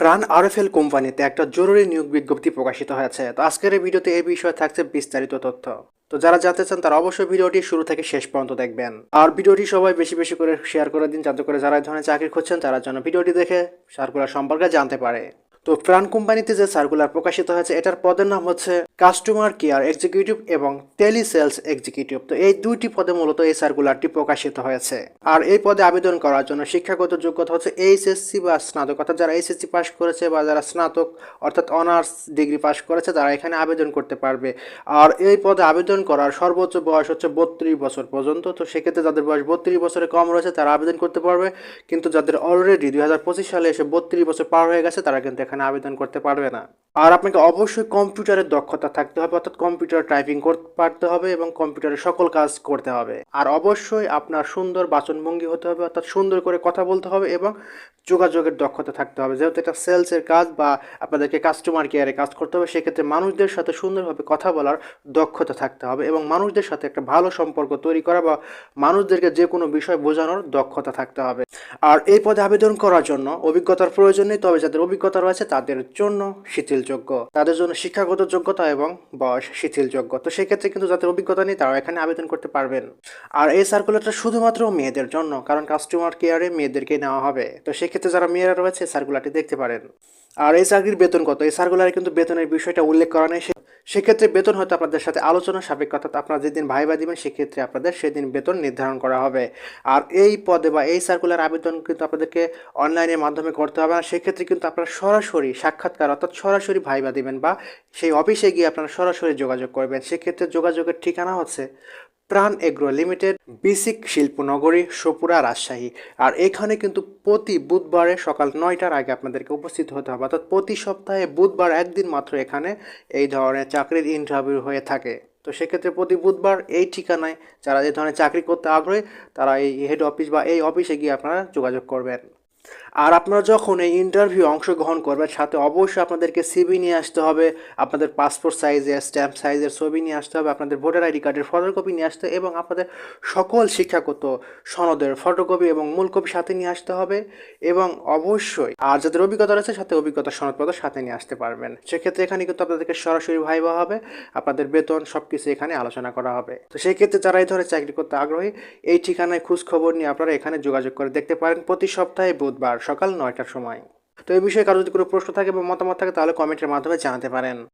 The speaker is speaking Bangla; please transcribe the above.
প্রাণ আরএফএল কোম্পানিতে একটা জরুরি নিয়োগ বিজ্ঞপ্তি প্রকাশিত হয়েছে। তো আজকের এই ভিডিওতে এই বিষয়ে থাকছে বিস্তারিত তথ্য। তো যারা জানতে চান তারা অবশ্যই ভিডিওটি শুরু থেকে শেষ পর্যন্ত দেখবেন। আর ভিডিওটি সবাই বেশি বেশি করে শেয়ার করে দিন, যাতে করে যারা ধরনের চাকরি খুঁজছেন তারা যেন ভিডিওটি দেখে সার্কুলার সম্পর্কে জানতে পারে। তো প্রাণ কোম্পানিতে যে সার্কুলার প্রকাশিত হয়েছে, এটার পদের নাম হচ্ছে কাস্টমার কেয়ার এক্সিকিউটিভ এবং টেলি সেলস এক্সিকিউটিভ তো এই দুইটি পদে মূলত এই সার্কুলারটি প্রকাশিত হয়েছে। আর এই পদে আবেদন করার জন্য শিক্ষাগত যোগ্যতা হচ্ছে এইচএসসি বা স্নাতক অর্থাৎ যারা এইচএসসি পাস করেছে বা যারা স্নাতক অর্থাৎ অনার্স ডিগ্রি পাস করেছে, তারা এখানে আবেদন করতে পারবে। আর এই পদে আবেদন করার সর্বোচ্চ বয়স হচ্ছে বত্রিশ বছর পর্যন্ত। তো সেক্ষেত্রে যাদের বয়স বত্রিশ বছরে কম রয়েছে, তারা আবেদন করতে পারবে। কিন্তু যাদের অলরেডি দুই হাজার পঁচিশ সালে এসে বত্রিশ বছর পার হয়ে গেছে, তারা কিন্তু এখানে আবেদন করতে পারবে না। আর আপনাকে অবশ্যই কম্পিউটারের দক্ষতা থাকতে হবে, অর্থাৎ কম্পিউটার টাইপিং করতে পারতে হবে এবং কম্পিউটারের সকল কাজ করতে হবে। আর অবশ্যই আপনার সুন্দর বাচনভঙ্গি হতে হবে, অর্থাৎ সুন্দর করে কথা বলতে হবে এবং যোগাযোগের দক্ষতা থাকতে হবে। যেহেতু এটা সেলসের কাজ বা আপনাদেরকে কাস্টমার কেয়ারে কাজ করতে হবে, সেক্ষেত্রে মানুষদের সাথে সুন্দরভাবে কথা বলার দক্ষতা থাকতে হবে এবং মানুষদের সাথে একটা ভালো সম্পর্ক তৈরি করা বা মানুষদেরকে যে কোনো বিষয় বোঝানোর দক্ষতা থাকতে হবে। আর এই পদে আবেদন করার জন্য অভিজ্ঞতার প্রয়োজন নেই, তবে যাদের অভিজ্ঞতা রয়েছে তাদের জন্য শিথিলযোগ্য। তাদের জন্য শিক্ষাগত যোগ্যতা এবং বয়স শিথিলযোগ্য। তো সেক্ষেত্রে কিন্তু যাদের অভিজ্ঞতা নেই তারা এখানে আবেদন করতে পারবেন। আর এই সার্কুলারটা শুধুমাত্র মেয়েদের জন্য, কারণ কাস্টমার কেয়ারে মেয়েদেরকে নেওয়া হবে। তো সেক্ষেত্রে যারা মেয়েরা রয়েছে সার্কুলারটি দেখতে পারেন। আর এই চাকরির বেতন কত? এই সার্কুলারে কিন্তু বেতনের বিষয়টা উল্লেখ করা নেই। সেক্ষেত্রে বেতন হয়তো আপনাদের সাথে আলোচনা সাপেক্ষ, অর্থাৎ আপনারা যেদিন ভাইবা দিবেন, সেক্ষেত্রে আপনাদের সেদিন বেতন নির্ধারণ করা হবে। আর এই পদে বা এই সার্কুলার আবেদন কিন্তু আপনাদেরকে অনলাইনের মাধ্যমে করতে হবে। না সেক্ষেত্রে কিন্তু আপনারা সরাসরি সাক্ষাৎকার, অর্থাৎ সরাসরি ভাইবা দিবেন বা সেই অফিসে গিয়ে আপনারা সরাসরি যোগাযোগ করবেন। সেক্ষেত্রে যোগাযোগের ঠিকানা হচ্ছে প্রাণ এগ্রো লিমিটেড, বিসিক শিল্পনগরী, সপুরা রাজশাহী। আর এখানে কিন্তু প্রতি বুধবারে সকাল নয়টার আগে আপনাদেরকে উপস্থিত হতে হবে। অর্থাৎ প্রতি সপ্তাহে বুধবার একদিন মাত্র এখানে এই ধরনের চাকরির ইন্টারভিউ হয়ে থাকে। তো সেক্ষেত্রে প্রতি বুধবার এই ঠিকানায় যারা যে ধরনের চাকরি করতে আগ্রহী, তারা এই হেড অফিস বা এই অফিসে গিয়ে আপনারা যোগাযোগ করবেন। আর আপনারা যখন এই ইন্টারভিউ অংশগ্রহণ করবেন, সাথে অবশ্যই আপনাদেরকে সিবি নিয়ে আসতে হবে, আপনাদের পাসপোর্ট সাইজের স্ট্যাম্প সাইজের ছবি নিয়ে আসতে হবে, আপনাদের ভোটার আইডি কার্ডের ফটোকপি নিয়ে আসতে এবং আপনাদের সকল শিক্ষাগত সনদের ফটোকপি এবং মূল কপি সাথে নিয়ে আসতে হবে এবং অবশ্যই আর যাদের অভিজ্ঞতা রয়েছে, সাথে অভিজ্ঞতা সনদপত্র সাথে নিয়ে আসতে পারবেন। সেক্ষেত্রে এখানে কিন্তু আপনাদেরকে সরাসরি ভাইবা হবে, আপনাদের বেতন সব কিছু এখানে আলোচনা করা হবে। তো সেই ক্ষেত্রে যারা এই ধরনের চাকরি করতে আগ্রহী, এই ঠিকানায় খোঁজ খবর নিয়ে আপনারা এখানে যোগাযোগ করে দেখতে পারেন। প্রতি সপ্তাহে বুধবার সকাল নয়টার সময়। তো এই বিষয়ে কারও যদি কোনো প্রশ্ন থাকে বা মতামত থাকে, তাহলে কমেন্টের মাধ্যমে জানাতে পারেন।